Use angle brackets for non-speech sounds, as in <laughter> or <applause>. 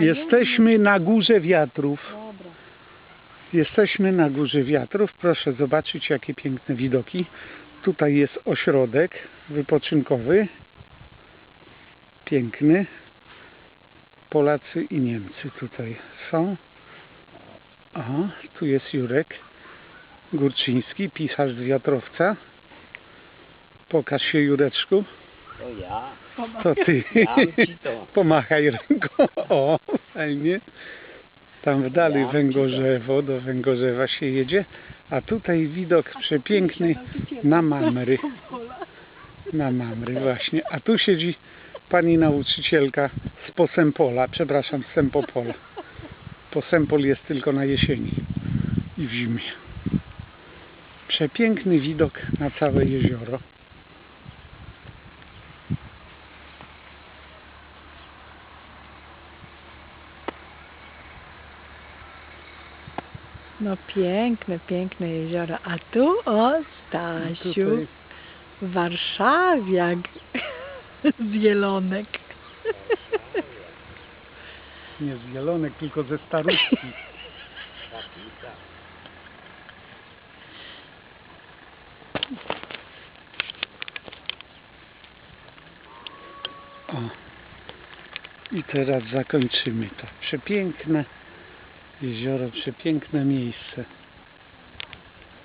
Jesteśmy na górze wiatrów. Jesteśmy na górze wiatrów. Proszę zobaczyć, jakie piękne widoki. Tutaj jest ośrodek wypoczynkowy. Piękny. Polacy i Niemcy tutaj są. Aha, tu jest Jurek Górczyński, pisarz z wiatrowca. Pokaż się Jureczku. To ja. To ty. Ci to. <laughs> Pomachaj ręką. O, fajnie. Tam w dali Ja węgorzewo, do węgorzewa się jedzie. A tutaj widok przepiękny na Mamry. Na Mamry właśnie. A tu siedzi pani nauczycielka z Posępola. Przepraszam, z Sempopola. Posępol jest tylko na jesieni i w zimie. Przepiękny widok na całe jezioro. No piękne, piękne jezioro. A tu o Stasiu, warszawiak <laughs> z Jelonek. nie z Jelonek, tylko ze Starówki. O. I teraz zakończymy to. Przepiękne jezioro, przepiękne miejsce.